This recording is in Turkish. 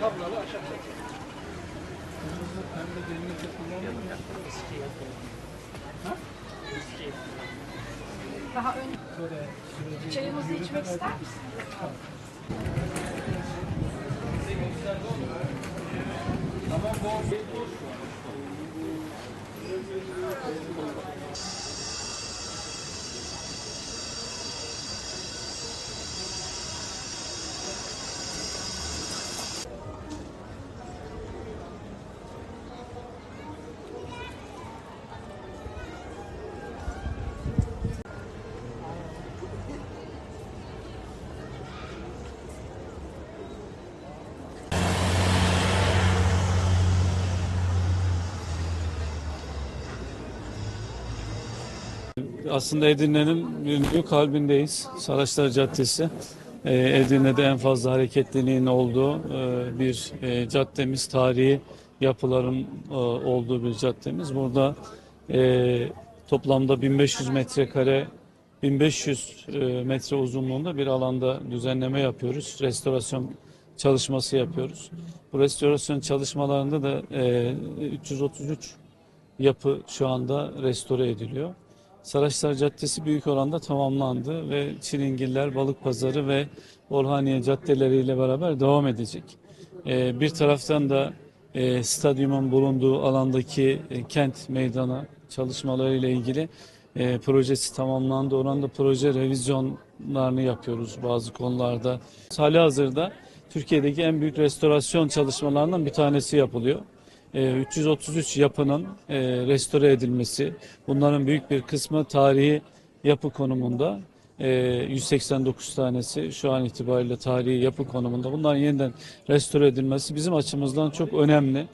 Tablalı ahşap çatı. Daha ön... Çayımızı içmek ister misin? Aslında Edirne'nin büyük kalbindeyiz. Saraçlar Caddesi. Ee, Edirne'de en fazla hareketliliğin olduğu e, bir e, caddemiz. Tarihi yapıların e, olduğu bir caddemiz. Burada toplamda 1500 metrekare 1500 e, metre uzunluğunda bir alanda düzenleme yapıyoruz. Restorasyon çalışması yapıyoruz. Bu restorasyon çalışmalarında da e, 333 yapı şu anda restore ediliyor. Saraçlar Caddesi büyük oranda tamamlandı ve Çilingiller, Balık Pazarı ve Orhaniye caddeleriyle beraber devam edecek. Ee, bir taraftan da e, stadyumun bulunduğu alandaki e, kent meydanı çalışmalarıyla ilgili e, projesi tamamlandı. Oranda proje revizyonlarını yapıyoruz bazı konularda. Hali hazırda Türkiye'deki en büyük restorasyon çalışmalarından bir tanesi yapılıyor. E, 333 yapının e, restore edilmesi, bunların büyük bir kısmı tarihi yapı konumunda. E, 189 tanesi şu an itibariyle tarihi yapı konumunda. Bunların yeniden restore edilmesi bizim açımızdan çok önemli.